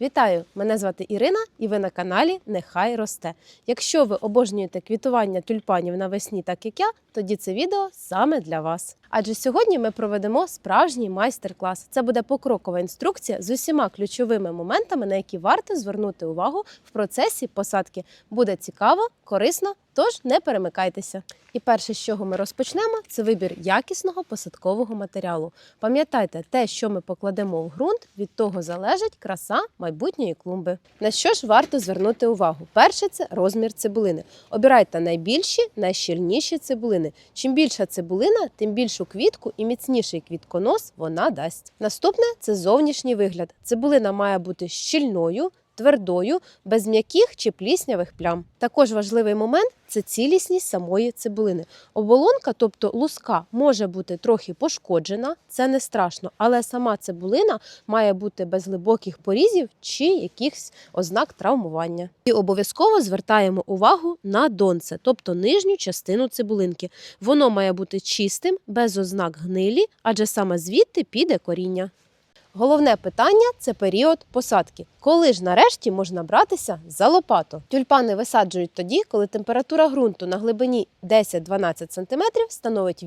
Вітаю! Мене звати Ірина, і ви на каналі Нехай росте. Якщо ви обожнюєте квітування тюльпанів навесні, так як я, тоді це відео саме для вас. Адже сьогодні ми проведемо справжній майстер-клас. Це буде покрокова інструкція з усіма ключовими моментами, на які варто звернути увагу в процесі посадки. Буде цікаво, корисно, тож не перемикайтеся. І перше, з чого ми розпочнемо, це вибір якісного посадкового матеріалу. Пам'ятайте, те, що ми покладемо в ґрунт, від того залежить краса майбутньої клумби. На що ж варто звернути увагу? Перше це розмір цибулини. Обирайте найбільші, найщільніші цибулини. Чим більша цибулина, тим більшу квітку і міцніший квітконос вона дасть. Наступне це зовнішній вигляд. Цибулина має бути щільною. Твердою, без м'яких чи пліснявих плям. Також важливий момент це цілісність самої цибулини. Оболонка, тобто луска, може бути трохи пошкоджена, це не страшно, але сама цибулина має бути без глибоких порізів чи якихось ознак травмування. І обов'язково звертаємо увагу на донце, тобто нижню частину цибулинки. Воно має бути чистим, без ознак гнилі, адже саме звідти піде коріння. Головне питання це період посадки. Коли ж нарешті можна братися за лопату? Тюльпани висаджують тоді, коли температура ґрунту на глибині 10-12 см становить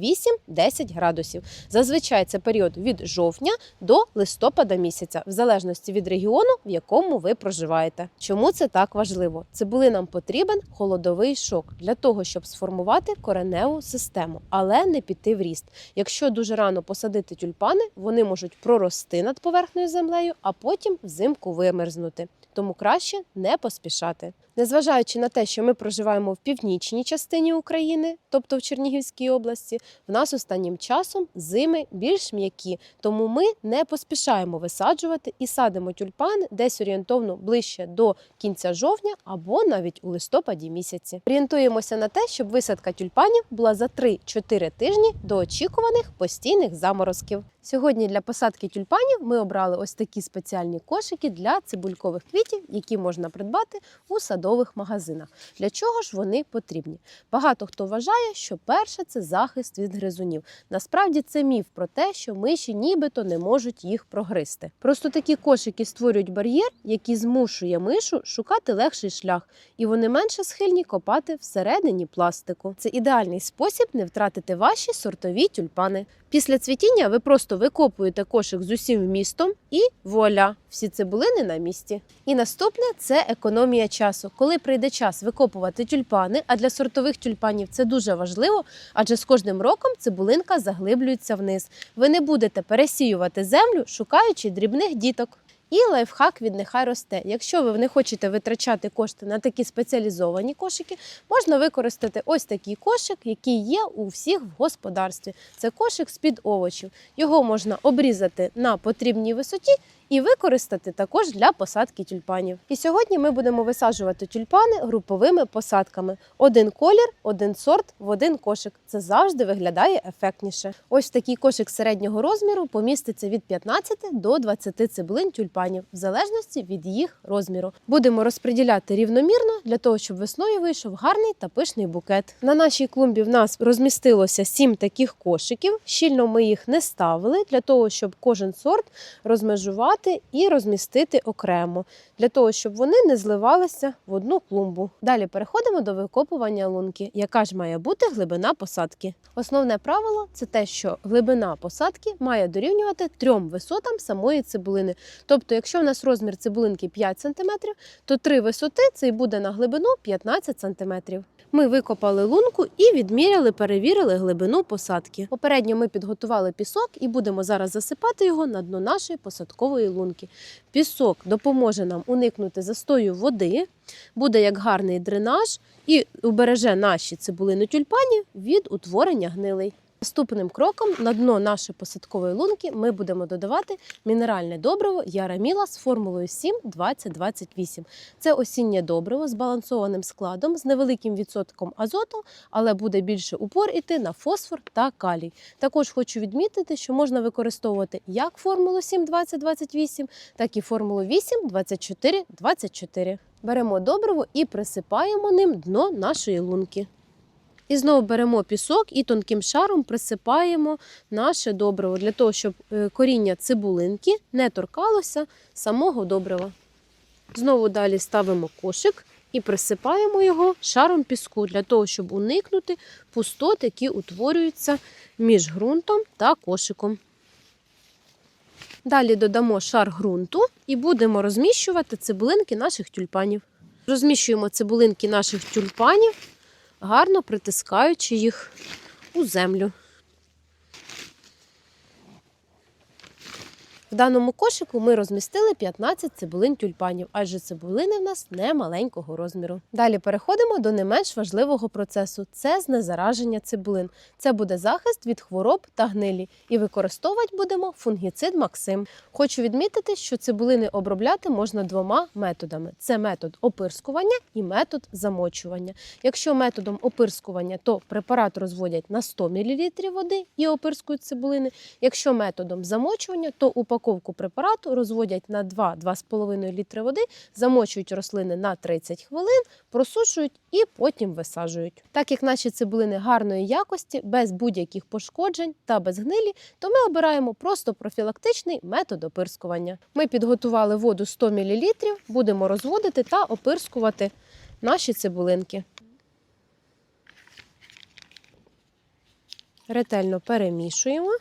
8-10 градусів. Зазвичай це період від жовтня до листопада місяця, в залежності від регіону, в якому ви проживаєте. Чому це так важливо? Цибулинам потрібен холодовий шок для того, щоб сформувати кореневу систему, але не піти в ріст. Якщо дуже рано посадити тюльпани, вони можуть прорости над поверхнею землею, а потім взимку вимерзнути. Тому краще не поспішати. Незважаючи на те, що ми проживаємо в північній частині України, тобто в Чернігівській області, в нас останнім часом зими більш м'які, тому ми не поспішаємо висаджувати і садимо тюльпани десь орієнтовно ближче до кінця жовтня або навіть у листопаді місяці. Орієнтуємося на те, щоб висадка тюльпанів була за 3-4 тижні до очікуваних постійних заморозків. Сьогодні для посадки тюльпанів ми обрали ось такі спеціальні кошики для цибулькових квітів, які можна придбати у садових магазинах. Для чого ж вони потрібні? Багато хто вважає, що перше це захист від гризунів. Насправді це міф про те, що миші нібито не можуть їх прогризти. Просто такі кошики створюють бар'єр, який змушує мишу шукати легший шлях, і вони менше схильні копати всередині пластику. Це ідеальний спосіб не втратити ваші сортові тюльпани. Після цвітіння ви просто викопуєте кошик з усім вмістом і вуаля, всі цибулини на місці. І наступне це економія часу. Коли прийде час викопувати тюльпани, а для сортових тюльпанів це дуже важливо, адже з кожним роком цибулинка заглиблюється вниз. Ви не будете пересіювати землю, шукаючи дрібних діток. І лайфхак від нехай росте. Якщо ви не хочете витрачати кошти на такі спеціалізовані кошики, можна використати ось такий кошик, який є у всіх в господарстві. Це кошик з-під овочів. Його можна обрізати на потрібній висоті. І використати також для посадки тюльпанів. І сьогодні ми будемо висаджувати тюльпани груповими посадками: один колір, один сорт в один кошик. Це завжди виглядає ефектніше. Ось такий кошик середнього розміру поміститься від 15 до 20 цибулин тюльпанів, в залежності від їх розміру. Будемо розподіляти рівномірно для того, щоб весною вийшов гарний та пишний букет. На нашій клумбі в нас розмістилося 7 таких кошиків. Щільно ми їх не ставили для того, щоб кожен сорт розмежувати і розмістити окремо, для того, щоб вони не зливалися в одну клумбу. Далі переходимо до викопування лунки, яка ж має бути глибина посадки. Основне правило це те, що глибина посадки має дорівнювати трьом висотам самої цибулини. Тобто, якщо в нас розмір цибулинки 5 см, то три висоти це і буде на глибину 15 см. Ми викопали лунку і відміряли, перевірили глибину посадки. Попередньо ми підготували пісок і будемо зараз засипати його на дно нашої посадкової лунки. Пісок допоможе нам уникнути застою води, буде як гарний дренаж і убереже наші цибулини тюльпані від утворення гнилей. Наступним кроком на дно нашої посадкової лунки ми будемо додавати мінеральне добриво Яраміла з формулою 7-20-28. Це осіннє добриво з балансованим складом, з невеликим відсотком азоту, але буде більше упор іти на фосфор та калій. Також хочу відмітити, що можна використовувати як формулу 7-20-28, так і формулу 8-24-24. Беремо добриво і присипаємо ним дно нашої лунки. І знову беремо пісок і тонким шаром присипаємо наше добриво для того, щоб е, коріння цибулинки не торкалося самого добрива. Знову далі ставимо кошик і присипаємо його шаром піску для того, щоб уникнути пустот, які утворюються між ґрунтом та кошиком. Далі додамо шар ґрунту і будемо розміщувати цибулинки наших тюльпанів. Розміщуємо цибулинки наших тюльпанів, гарно притискаючи їх у землю. В даному кошику ми розмістили 15 цибулин тюльпанів, адже цибулини в нас не маленького розміру. Далі переходимо до не менш важливого процесу це знезараження цибулин. Це буде захист від хвороб та гнилі. І використовувати будемо фунгіцид Максим. Хочу відмітити, що цибулини обробляти можна двома методами: це метод опирскування і метод замочування. Якщо методом опирскування, то препарат розводять на 100 мл води і опирскують цибулини. Якщо методом замочування, то упаковку препарату розводять на 2-2,5 літри води, замочують рослини на 30 хвилин, просушують і потім висаджують. Так як наші цибулини гарної якості, без будь-яких пошкоджень та без гнилі, то ми обираємо просто профілактичний метод опирскування. Ми підготували воду 100 мл, будемо розводити та опирскувати наші цибулинки. Ретельно перемішуємо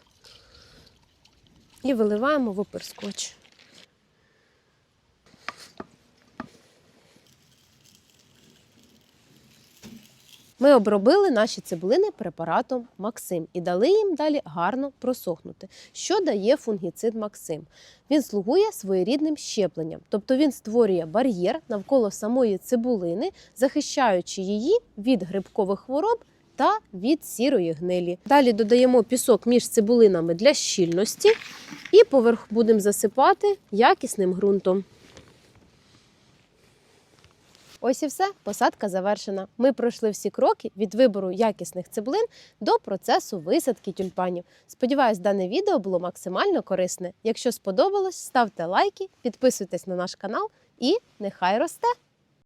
і виливаємо в опирскувач. Ми обробили наші цибулини препаратом Максим і дали їм далі гарно просохнути. Що дає фунгіцид Максим? Він слугує своєрідним щепленням, тобто він створює бар'єр навколо самої цибулини, захищаючи її від грибкових хвороб та від сірої гнилі. Далі додаємо пісок між цибулинами для щільності і поверх будемо засипати якісним ґрунтом. Ось і все, посадка завершена. Ми пройшли всі кроки від вибору якісних цибулин до процесу висадки тюльпанів. Сподіваюсь, дане відео було максимально корисне. Якщо сподобалось, ставте лайки, підписуйтесь на наш канал і нехай росте!